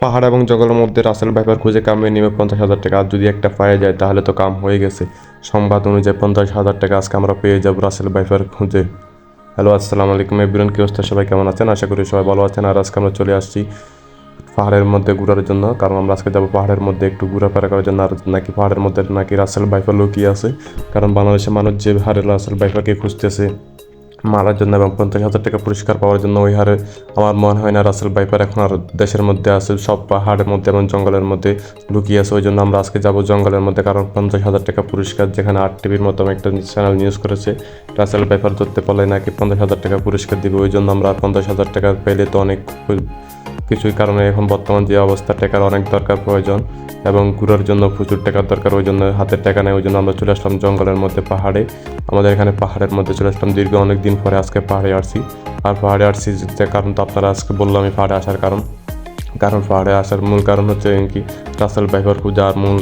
পাহাড় এবং জঙ্গলের মধ্যে রাসেল ভাইপার খুঁজে কামিয়ে নেবে পঞ্চাশ হাজার টাকা। আর যদি একটা পায়ে যায়, তাহলে তো কাম হয়ে গেছে। সংবাদ অনুযায়ী পঞ্চাশ হাজার টাকা আজকে আমরা পেয়ে যাব রাসেল ভাইপার খুঁজে। হ্যালো, আসসালামু আলাইকুম এভরিওয়ান কি অবস্থা? সবাই কেমন আছেন? আশা করি সবাই ভালো আছেন। আর আজকে আমরা চলে আসছি পাহাড়ের মধ্যে ঘোরার জন্য, কারণ আমরা আজকে যাব পাহাড়ের মধ্যে একটু ঘোরাফেরা করার জন্য। আর নাকি পাহাড়ের মধ্যে নাকি রাসেল বাইফার লুকিয়ে আছে, কারণ বাংলাদেশের মানুষ যে হারে রাসেল বাইফারকে খুঁজতেছে মারার জন্য এবং পঞ্চাশ হাজার টাকা পুরস্কার পাওয়ার জন্য ওই হারে আমার মনে হয় না রাসেল বাইপার এখন আর দেশের মধ্যে আছে, সব পাহাড়ের মধ্যে এবং জঙ্গলের মধ্যে লুকিয়ে আছে ওই জন্য আমরা আজকে যাব জঙ্গলের মধ্যে, কারণ পঞ্চাশ হাজার টাকা পুরস্কার যেখানে আট টিভির মতো একটা চ্যানেল নিউজ করেছে, রাসেল বাইপার ধরতে পারলে নাকি পঞ্চাশ হাজার টাকা পুরস্কার দিবে ওই জন্য আমরা পঞ্চাশ হাজার টাকা পেলে তো অনেক কিছুই কারণে এখন বর্তমান যে অবস্থা, টাকার অনেক দরকার প্রয়োজন এবং ঘুরার জন্য প্রচুর টাকার দরকার, ওই জন্য হাতের টাকা নেই, ওই জন্য আমরা চলে আসলাম জঙ্গলের মধ্যে, পাহাড়ে। আমাদের এখানে পাহাড়ের মধ্যে চলে আসলাম, দীর্ঘ অনেক দিন পরে আজকে পাহাড়ে আসছি। আর পাহাড়ে আসছি যে কারণ তো আপনারা আজকে বললাম আমি পাহাড়ে আসার কারণ। কারণ পাহাড়ে আসার মূল কারণ হচ্ছে কি, রাসেল বাইভার পূজা আর মূল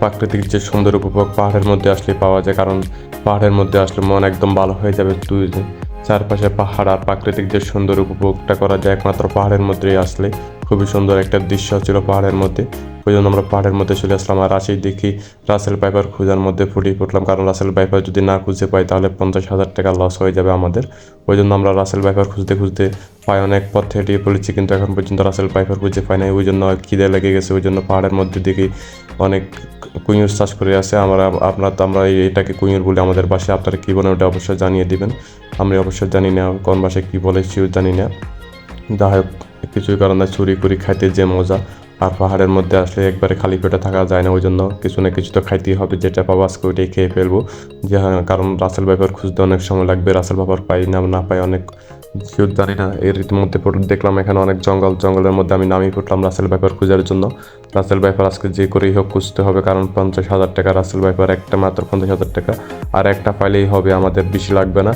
প্রাকৃতিক যে সুন্দর উপভোগ পাহাড়ের মধ্যে আসলে পাওয়া যায়, কারণ পাহাড়ের মধ্যে আসলে মন একদম ভালো হয়ে যাবে তুই চারপাশে পাহাড় আর প্রাকৃতিক যে সুন্দর উপভোগটা করা যায় একমাত্র পাহাড়ের মধ্যেই আসলে খুবই সুন্দর একটা দৃশ্য ছিল পাহাড়ের মধ্যে। ওই জন্য আমরা পাহাড়ের মধ্যে চলে আসলাম। আর আসেই দেখি রাসেল পাইপার খোঁজার মধ্যে ফুটিয়ে ফুটলাম কারণ রাসেল পাইপার যদি না খুঁজে পাই তাহলে পঞ্চাশ হাজার টাকা লস হয়ে যাবে আমাদের। ওই জন্য আমরা রাসেল পাইপার খুঁজতে খুঁজতে পাই অনেক পথ হেঁটিয়ে পড়েছি। কিন্তু এখন পর্যন্ত রাসেল পাইপার খুঁজে পাই নাই। ওই জন্য খিদে লেগে গেছে। ওই জন্য পাহাড়ের মধ্যে দেখি অনেক কুইঁর চাষ করে আছে। আমরা, আপনার তো আমরা এটাকে কুইঁর বলে আমাদের বাসায় আপনারা কী বলেন ওটা অবশ্যই জানিয়ে দিবেন। আমরা অবশ্যই জানি না কোন বাসায় কী বলে, সেও জানি না। যাই হোক, কিছুই কারণে চুরি করি, খাইতে যে মজা। আর পাহাড়ের মধ্যে আসলে একবারে খালি পেটে থাকা যায় না ওই জন্য কিছু না কিছু তো খাইতেই হবে যেটা পাবো আজকে ওইটাই খেয়ে ফেলব। যে হ্যাঁ, কারণ রাসেল ব্যাপার খুঁজতে অনেক সময় লাগবে রাসেল ব্যাপার পাই না না পাই অনেক কেউ জানি না, এর ইতিমধ্যে দেখলাম এখানে অনেক জঙ্গল, জঙ্গলের মধ্যে আমি নামিয়ে পড়লাম রাসেল ব্যাপার খোঁজার জন্য। রাসেল ব্যাপার আজকে যে করেই হোক খুঁজতে হবে, কারণ পঞ্চাশ হাজার টাকা, রাসেল ব্যাপার একটা মাত্র পঞ্চাশ হাজার টাকা, আর একটা পাইলেই হবে, আমাদের বেশি লাগবে না।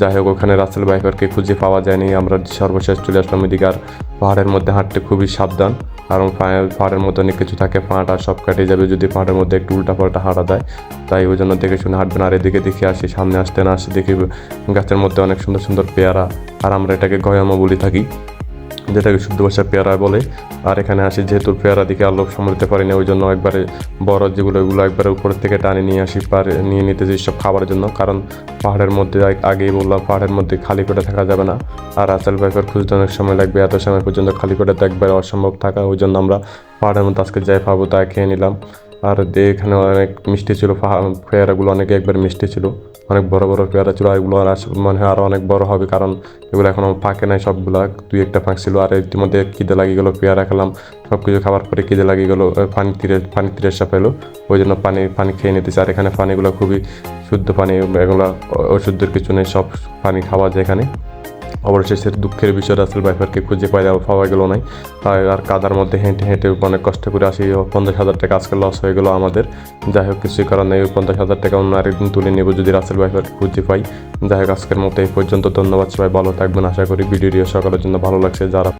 যাই হোক, ওখানে রাসেল বাইপারকে খুঁজে পাওয়া যায়নি, আমরা সর্বশেষ চলে আসলাম এদিকে আর পাহাড়ের মধ্যে হাঁটতে খুবই সাবধান, কারণ পাহাড়ের মধ্যে অনেক কিছু থাকে পাহাড় সব কেটে যাবে যদি পাহাড়ের মধ্যে একটু উল্টা পাল্টা হাঁটা দেয়। তাই ওই জন্য দেখে শুনে হাঁটবেন, আর এদিকে দেখে আসি, সামনে আসতে না আসি দেখি, গাছের মধ্যে অনেক সুন্দর সুন্দর পেয়ারা আর আমরা এটাকে গয়ামা বলি থাকি, যেটাকে শুদ্ধ ভাষা পেয়ারা বলে। আর এখানে আসি যেহেতু পেয়ারা দিকে লোভ সামলাতে পারি না ওই জন্য একবারে বড় যেগুলো ওগুলো একবারে উপর থেকে টানে নিয়ে আসি, পারে, নিয়ে নিতে যাই সব খাবারের জন্য। কারণ পাহাড়ের মধ্যে আগেই বললাম, পাহাড়ের মধ্যে খালি পেটে থাকা যাবে না। আর আসল ব্যাপার খুঁজতে অনেক সময় লাগবে, এত সময় পর্যন্ত খালি পেটে তো একবারে অসম্ভব থাকা ওই জন্য আমরা পাহাড়ের মধ্যে আজকে যাই পাবো তাই খেয়ে নিলাম। আর দে- এখানে অনেক মিষ্টি ছিল পেয়ারাগুলো অনেক একবার মিষ্টি ছিল, অনেক বড় বড় পেয়ারা ছিল, এগুলো আর মনে হয় আরও অনেক বড় হবে কারণ এগুলো এখনও ফাঁকে নাই সবগুলা, দুই একটা ফাঁক ছিল আর ইতিমধ্যে খিদে লাগিয়ে গেলো, পেয়ারা খেলাম সব কিছু খাবার পরে খিদে লাগিয়ে গেলো পানি তীরে পানি তীরে এসে পেল, ওই জন্য পানি পানি খেয়ে নিতেছে। আর এখানে পানিগুলো খুবই শুদ্ধ পানি, এগুলো অশুদ্ধের কিছু নেই, সব পানি খাওয়া যায় এখানে। অবশেষে দুঃখের বিষয় রাসেল বাইফারকে খুঁজে পাই পাওয়া গেল তাই আর কাদার মধ্যে হেঁটে হেঁটে অনেক কষ্ট করে আসি। পঞ্চাশ হাজার টাকা আজকে লস হয়ে গেল আমাদের। যাই হোক, কিছুই করার নেই। পঞ্চাশ হাজার টাকা অন্য আরেকদিন তুলে নেব যদি রাসেল বাইফারকে খুঁজে পাই। যাই হোক, আজকের মতো এই পর্যন্ত। ধন্যবাদ সবাই, ভালো থাকবেন। আশা করি ভিডিওটি সকালের জন্য ভালো লাগছে। যারা